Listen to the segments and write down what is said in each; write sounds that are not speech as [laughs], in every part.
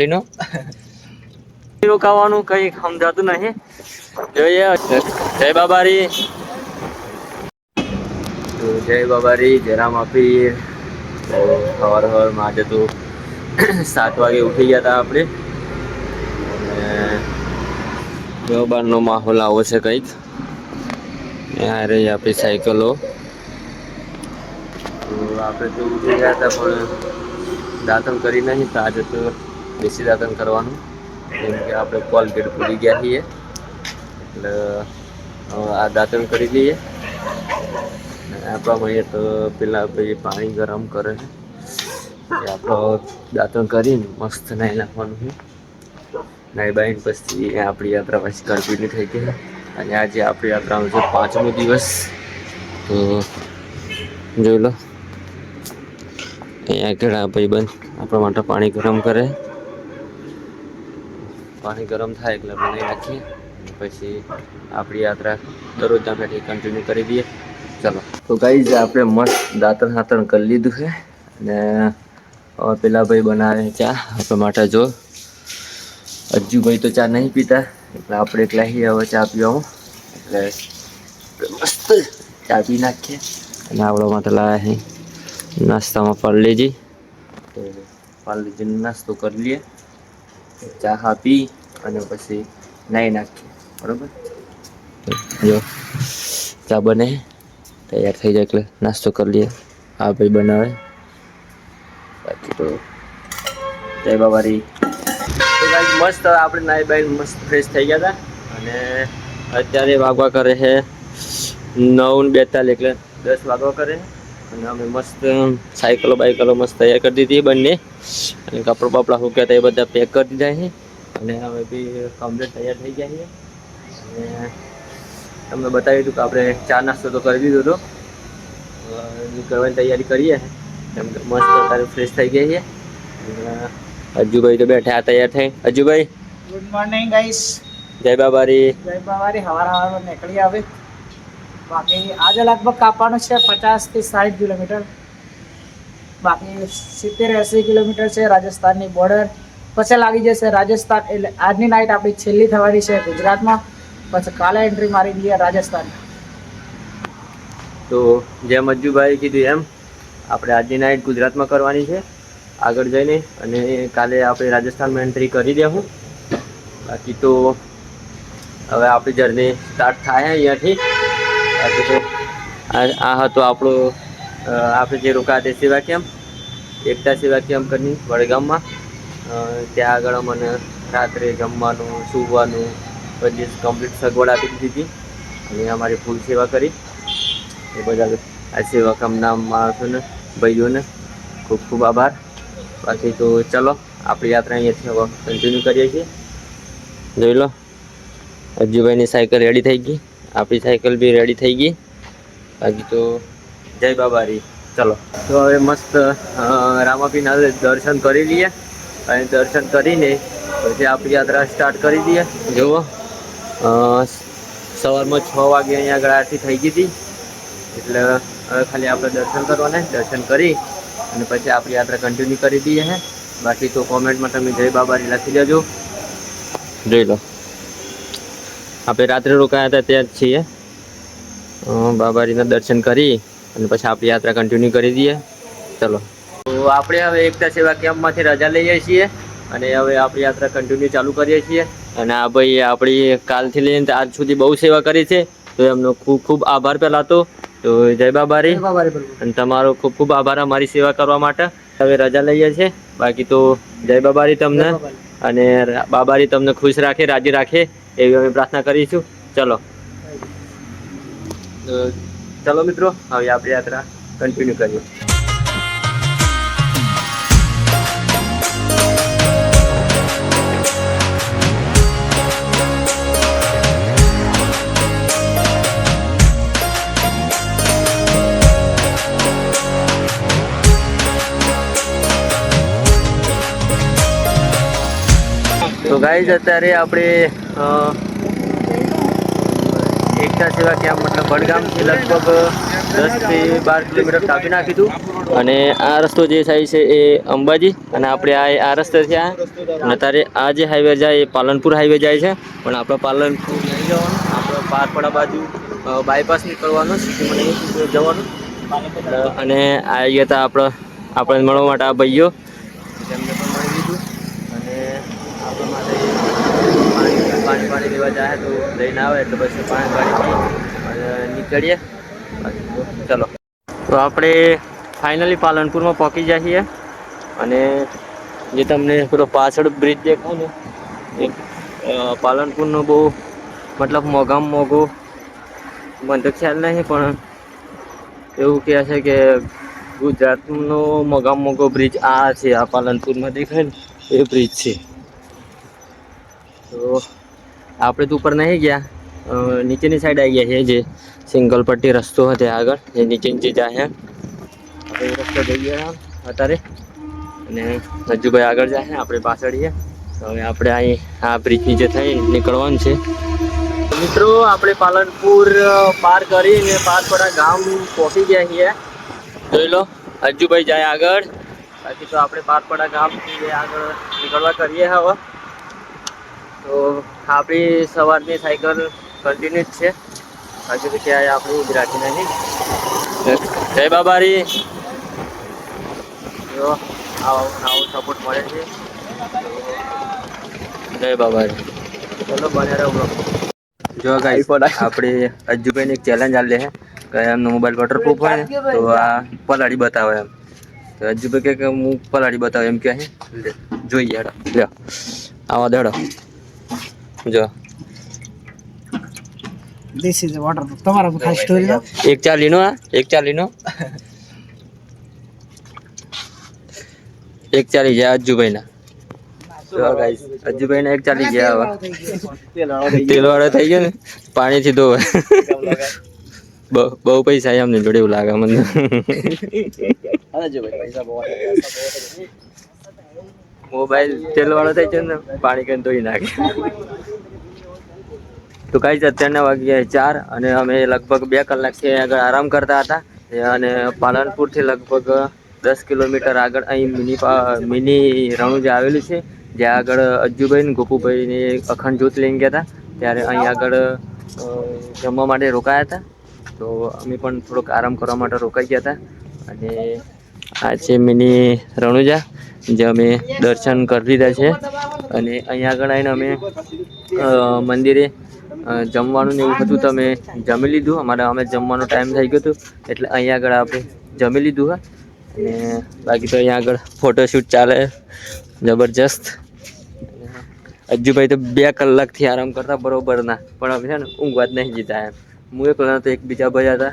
એનો રોકાવાનું કઈ સમજાતું નહીં. જોઈએ. જય બાબારી. તો જય બાબારી જય રામ આપીર સવાર સવારમાં આજે તો સાત વાગે ઉઠી ગયા હતા આપણે. અને બારનો માહોલ આવો છે કંઈક. આ આપણી સાયકલો. તો આપણે તો ઉઠી ગયા હતા પણ દાતણ કરી નહીં તો આજે તો. દાતણ કરવાનું, જેમ કે આપણે કોલગેટ ભૂલી ગયા છીએ. એટલે આ દાંતણ કરી લઈએ. આપણા મળીએ તો પેલા ભાઈ પાણી ગરમ કરે છે. આપણો દાંતણ કરીને મસ્ત નાહી નાખવાનું છે. નાહી બાઈને પછી આપણી યાત્રા પછી કન્ટિન્યુ થઈ ગઈ અને આજે આપણી યાત્રાનો છે પાંચમો દિવસ. તો જોઈ લો. અહીંયા ઘણા ભાઈબંધ આપણા માટે પાણી ગરમ કરે. પાણી ગરમ થાય એટલે બનાવી નાખીએ. અને પછી આપણી યાત્રા દરરોજના પેટે કન્ટિન્યુ કરી દઈએ. ચલો. તો ગાઈઝ આપણે મસ્ત દાંતણ હાતણ કરી લીધું છે. અને હવે પેલા ભાઈ બનાવે ચા. આપણા માટે જો અજ્જુભાઈ તો ચા નહીં પીતા. એટલે આપણે એકલા હી હવે ચા પીવામાં એટલે મસ્ત ચા પી નાખીએ. અને આપણા માટે લાવ્યા છે નાસ્તામાં પાર્લેજી. તો પાર્લેજીનો નાસ્તો કરી લઈએ. ચા હા પી. અને પછી નાહી નાખીએ. બરોબર? જો, ચા બને, તૈયાર થઈ જાય એટલે નાસ્તો કરી લઈએ. આ ભાઈ બનાવે. બાકી તો જય બાબારી. મસ્ત આપણે નાઈ બાઈ મસ્ત ફ્રેશ થઈ ગયા હતા. અને અત્યારે વાગવા કરે છે નવ ને બેતાલીસ એટલે દસ વાગવા કરે અને અમે મસ્ત સાયકલો બાયકલો મસ્ત તૈયાર કરી દીધી બંને. અને કપડાં બપડા મૂક્યા હતા એ બધા પેક કરી દીધા છે. અને અમે બી કમ્પ્લીટ તૈયાર થઈ ગયા છીએ. અને તમને બતાવી દીધું કે આપણે ચા નાસ્તો તો કરી દીધો હતો હવે નીકળવાની તૈયારી કરીએ. કેમ કે મસ્ત અત્યારે ફ્રેશ થઈ ગયા છીએ. અને અજ્જુભાઈ તો બેઠા આ તૈયાર થઈ. અજ્જુભાઈ ગુડ મોર્નિંગ ગાઈસ જય બાબારી. જય બાવારી હવાર હવારમાં નીકળી આવે. બાકી આજે લગભગ કાપવાનું છે પચાસથી સાઠ કિલોમીટર. બાકી સિત્તેર એંસી કિલોમીટર છે રાજસ્થાનની બોર્ડર પછી લાગી જશે રાજસ્થાન એટલે આજની નાઇટ આપણી છેલ્લી થવાની છે ગુજરાતમાં. પછી કાલે એન્ટ્રી મારી દઈએ રાજસ્થાન. તો જેમ અજ્જુભાઈ કીધું એમ, આપણે આજની નાઇટ ગુજરાતમાં કરવાની છે. આગળ જઈને અને કાલે આપણે રાજસ્થાનમાં એન્ટ્રી કરી દેવું બાકી તો હવે આપણી જર્ની સ્ટાર્ટ થાય અહીંયાથી. બાકી તો આ હતો આપણો આપણે જે રોકાયા તે સેવા કેમ્પ એકતા સેવા કેમ્પ કરી વડગામમાં. ત્યાં આગળ મને રાત્રે જમવાનું, સૂવાનું, બધી કમ્પ્લીટ સગવડ આપી દીધી હતી. અને અમારી ફૂલ સેવા કરી. એ બધા આ સેવા કામના માણસોને, ભાઈઓને ખૂબ ખૂબ આભાર. બાકી તો ચલો, આપણી યાત્રા અહીંયાથી હવે કન્ટિન્યુ કરીએ છીએ. જોઈ લો અજ્જુભાઈની સાયકલ રેડી થઈ ગઈ. આપણી સાયકલ બી રેડી થઈ ગઈ. બાકી તો જય બાબારી. ચલો. તો હવે મસ્ત રામાપીના દર્શન કરી લઈએ. અને દર્શન કરીને પછી આપણી યાત્રા સ્ટાર્ટ કરી દઈએ. જુઓ. અ, સવારમાં છ વાગે અહીંયા આગળ આરતી થઈ ગઈ હતી. એટલે હવે ખાલી આપણે દર્શન કરવાના દર્શન કરી અને પછી આપણી યાત્રા કન્ટિન્યુ કરી દઈએ હે. બાકી તો કોમેન્ટમાં તમે જય બાબારી લખી દેજો. જોઈ લો. આપણે રાત્રે રોકાયા હતા ત્યાં જ છીએ. અ, બાબારીના દર્શન કરી અને પછી આપણી યાત્રા કન્ટિન્યુ કરી દઈએ. ચલો. તો આપણે હવે એકતા સેવા કેમ્પમાંથી રજા લઈએ છીએ અને હવે આપણી યાત્રા કન્ટિન્યુ ચાલુ કરીએ છીએ. અને આ ભાઈ આપણી કાલથી લઈને આજ સુધી બહુ સેવા કરી છે તો એમનો ખૂબ ખૂબ આભાર પહેલાં તો. તો જય બાબારી. અને તમારો ખૂબ ખૂબ આભાર અમારી સેવા કરવા માટે. હવે રજા લઈએ છીએ. બાકી તો જય બાબારી તમને. અને બાબારી તમને ખુશ રાખે રાજી રાખે એવી અમે પ્રાર્થના કરીશું ચલો. તો ચલો મિત્રો હવે આપણી યાત્રા કન્ટિન્યુ કરીએ. ગાઈઝ, અત્યારે આપણે એકતા સેવા કેમ્પ, મતલબ વડગામથી લગભગ દસથી બાર કિલોમીટર કાપી નાખીશું અને આ રસ્તો જે થાય છે એ અંબાજી, અને આપણે આ આ રસ્તે આ. અને તારે આ જે હાઈવે જાય એ પાલનપુર હાઈવે જાય છે. પણ આપણે પાલનપુર નહીં જવાનું, આપણે પારપડા બાજુ બાયપાસ નીકળવાનું મને જવાનું. અને આવી ગયા હતા આપણે આપણે મળવા માટે આ ભાઈઓ તેમને પણ મળી લીધું અને આપણા માટે પાણી પાણી લેવા જાય તો લઈને આવે એટલે પછી પાણી પાણી નીકળીએ. ચલો. તો આપણે ફાઇનલી પાલનપુરમાં પહોંચી જઈએ અને જે તમને પેલો પાછળ બ્રિજ દેખાય ને એ પાલનપુરનો બહુ મતલબ મોઘામાં મોઘો, મને તો ખ્યાલ નહીં પણ એવું કહે છે કે ગુજરાતનો મોઘામાં મોંઘો બ્રિજ આ છે, આ પાલનપુરમાં દેખાય ને, એ બ્રિજ છે. તો આપણે તો ઉપર નહીં ગયા. નીચેની સાઈડ આવી ગયા છે જે સિંગલ પટ્ટી રસ્તો હતો આગળ. એ નીચે નીચે જાય આપણે એ રસ્તો જઈ ગયા અત્યારે. અને રજ્જુભાઈ આગળ જાય આપણે પાછળ છીએ. હવે આપણે અહીં આ બ્રિજ નીચે થઈ નીકળવાનું છે. મિત્રો, આપણે પાલનપુર પાર કરીને પારપડા ગામ પહોંચી ગયા છીએ. જોઈ લો અજ્જુભાઈ જાય આગળ. બાકી તો આપણે પારપડા ગામથી આગળ નીકળવા કરીએ હવે. તો આપણી સવારની સાયકલ કન્ટિન્યુ જ છે. હજુ તો ક્યાંય આપણે ઊભી રાખી નહીં જય બાબારી. જો આવો આવો સપોર્ટ મળે છે. જય બાબારી. ચલો બને રહો જો ગાઈસ આપણે અજ્જુભાઈને એક ચેલેન્જ આલે છે. કે એમનો મોબાઈલ વોટરપ્રૂફ હોય ને તો આ પલાળી બતાવે એમ. તો અજ્જુભાઈ કહે કે હું પલાળી બતાવે એમ કહે જોઈએ હેડો. લ્યો આવા દેડો. જો. ધીસ ઇઝ વોટર તમારા ખાસ સ્ટોરી એક ચાલીનો આ એક ચાલીનો એક ચાલી ગયા અજ્જુભાઈના જો ગાઈસ અજ્જુભાઈના એક ચાલી ગયા હવે. તેલ વાળો થઈ ગયો ને પાણીથી ધોવે. બહુ બહુ પૈસા એમને અમને જોડે એવું લાગે મને મોબાઈલ તેલ વાળો થઈ ગયો ને, પાણી કરીને ધોઈ નાખે. તો કાંઈ અત્યારના વાગ્યા ચાર અને અમે લગભગ બે કલાકથી આગળ આરામ કરતા હતા. અને પાલનપુરથી લગભગ દસ કિલોમીટર આગળ અહીં મિની મિની રણુજ આવેલું છે. જ્યાં આગળ અજ્જુભાઈ ને ગોપુભાઈને અખંડ જ્યોત લઈને ગયા હતા. ત્યારે અહીં આગળ જમવા માટે રોકાયા હતા. તો અમે પણ થોડોક આરામ કરવા માટે રોકાઈ ગયા હતા. અને આ છે મિની રણુજા, જે અમે દર્શન કરી લીધા છે. અને અહીંયા આગળ આવીને અમે મંદિરે જમવાનું ને એવું હતું તો અમે જમી લીધું. અમારે, અમે જમવાનો ટાઈમ થઈ ગયો હતો. એટલે અહીંયા આગળ આપણે જમી લીધું, હા. અને બાકી તો અહીંયા આગળ ફોટોશૂટ ચાલે. જબરજસ્ત. અજ્જુભાઈ તો બે કલાકથી આરામ કરતા બરોબર ના પણ અમે છે ને, ઊંઘવા જ નહીં જીતા એમ. હું એકલો તો એક બીજા ભાઈ હતા.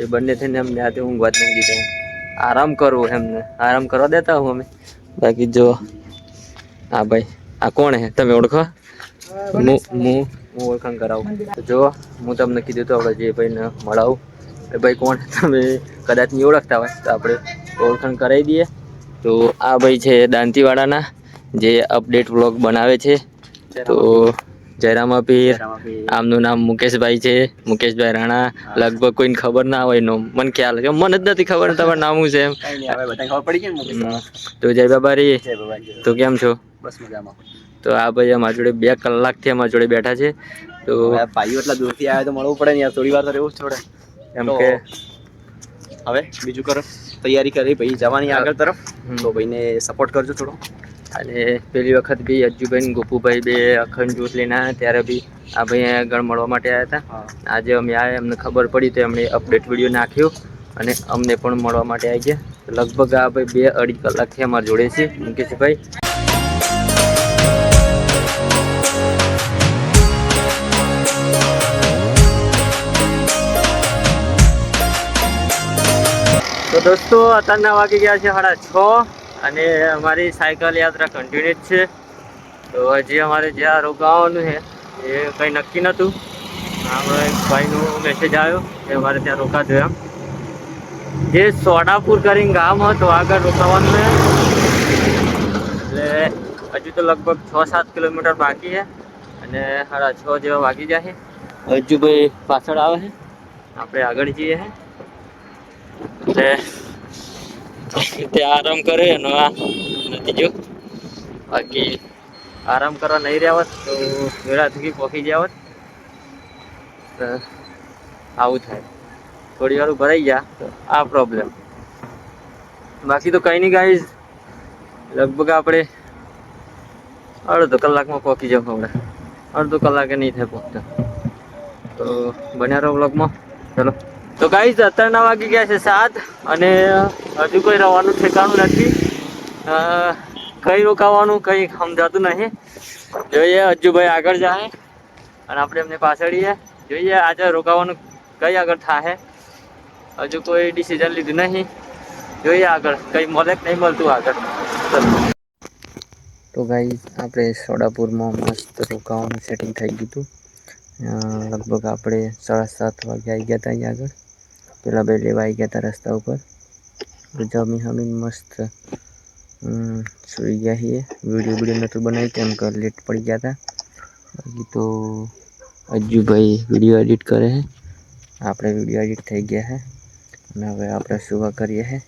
એ બંને થઈને અમને હાથે ઊંઘવા નહીં જીતા એમ. આરામ કરવો એમને. આરામ કરવા દેતા હું અમે. બાકી જો હા ભાઈ આ કોણ હે? તમે ઓળખો? હું? હું હું ઓળખાણ કરાવું. તો જો હું તમને કીધું તો આપણે જે ભાઈને મળાવું. એ ભાઈ કોણ? [laughs] તમે કદાચ નહીં ઓળખતા હોય તો આપણે ઓળખાણ કરાવી દઈએ. તો આ ભાઈ છે દાંતીવાડાના જે અપડેટ વ્લોગ બનાવે છે. તો જયરામા પીર આમનું નામ મુકેશભાઈ છે. મુકેશભાઈ રાણા. લગભગ કોઈને ખબર ના હોય નો મને ખ્યાલ છે મને જ નથી ખબર તમારું નામ શું છે એમ. તો જય બાબારી. તો કેમ છો? બસ મજામાં. તો આ ભાઈ અમારા જોડે બે કલાકથી અમારા જોડે બેઠા છે. તો ભાઈઓ એટલા દૂરથી આવ્યા તો મળવું પડે ને યાર થોડી વાર તો રહેવું જ પડે એમ કે. હવે બીજું કરો. તૈયારી કરી ભાઈ જવાની આગળ તરફ. તો ભાઈને સપોર્ટ કરજો થોડો. અને પહેલી વખત બી અજ્જુભાઈ ને ગોપુભાઈ બે અખંડ જૂથ લઈને આવ્યા ત્યારે બી આ ભાઈ ગણ આગળ મળવા માટે આવ્યા હતા. આજે અમે આવ્યા અમને ખબર પડી તો એમણે અપડેટ વીડિયો નાખ્યો અને અમને પણ મળવા માટે આવી ગયા. લગભગ આ ભાઈ બે અઢી કલાકથી અમારા જોડે છે મુકેશભાઈ. તો દોસ્તો અત્યારના વાગી ગયા છે સાડા છ. અને અમારી સાયકલ યાત્રા કન્ટિન્યુ જ છે. તો હજી અમારે જ્યાં રોકાવાનું છે, એ કંઈ નક્કી નહોતું. આપણે એક ભાઈનો મેસેજ આવ્યો કે અમારે ત્યાં રોકાજો એમ. જે સોડાપુર કરીને ગામ હતું આગળ રોકાવાનું છે. એટલે હજુ તો લગભગ છ સાત કિલોમીટર બાકી છે અને સાડા છ જેવા વાગી જાય છે. હજુ ભાઈ પાછળ આવે છે. આપણે આગળ જઈએ છે એટલે તે આરામ કરે અને આ. નથી જો. બાકી આરામ કરવા નહીં રહ્યા હોત તો વેળા થકી પહોંચી ગયા હોત. આવું થાય. થોડી વાર ભરાઈ ગયા. તો આ પ્રોબ્લેમ બાકી તો કંઈ નહીં ગાઈઝ લગભગ આપણે અડધો કલાકમાં પહોંચી જાવ આપણે અડધો કલાકે નહીં થાય પહોંચતા. તો બન્યા રહો બ્લોગમાં ચલો. તો ગાઈઝ અત્યારના વાગી ગયા છે સાત અને હજુ કોઈ રવાનું ઠેકાણું નથી. કઈ રોકાવાનું, કઈ સમજાતું નહીં. જોઈએ અજ્જુભાઈ આગળ જાય અને આપણે એમને પાછળીએ. જોઈએ આજે રોકાવાનું કઈ આગળ થાય હજુ કોઈ ડિસિઝન લીધું નહીં. જોઈએ આગળ, કઈ મળે કે નહીં મળતું આગળ. તો ગાઈ આપણે સોડાપુરમાં મસ્ત રોકાવાનું સેટિંગ થઈ ગયું હતું. લગભગ આપણે સાડા સાત વાગે આવી ગયા હતા અહીંયા આગળ. પેલા બે લેવા આવી ગયા હતા રસ્તા ઉપર તો જમી હમીને મસ્ત હમ, સુઈ ગયા છીએ વીડિયો વીડિયો નહોતું બનાવ્યું કેમ કે લેટ પડી ગયા હતા બાકી તો અજ્જુભાઈ વીડિયો એડિટ કરે છે આપણે વીડિયો એડિટ થઈ ગયા છે અને હવે આપણે સુવા કરીએ છે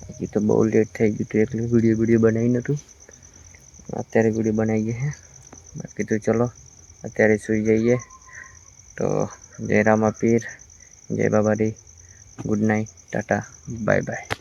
બાકી તો બહુ લેટ થઈ ગયું હતું એટલે વીડિયો વીડિયો બનાવી નહોતું અત્યારે વીડિયો બનાવીએ છે બાકી તો ચલો અત્યારે સૂઈ જઈએ તો જય રામા પીર જય બાબારી good night tata bye bye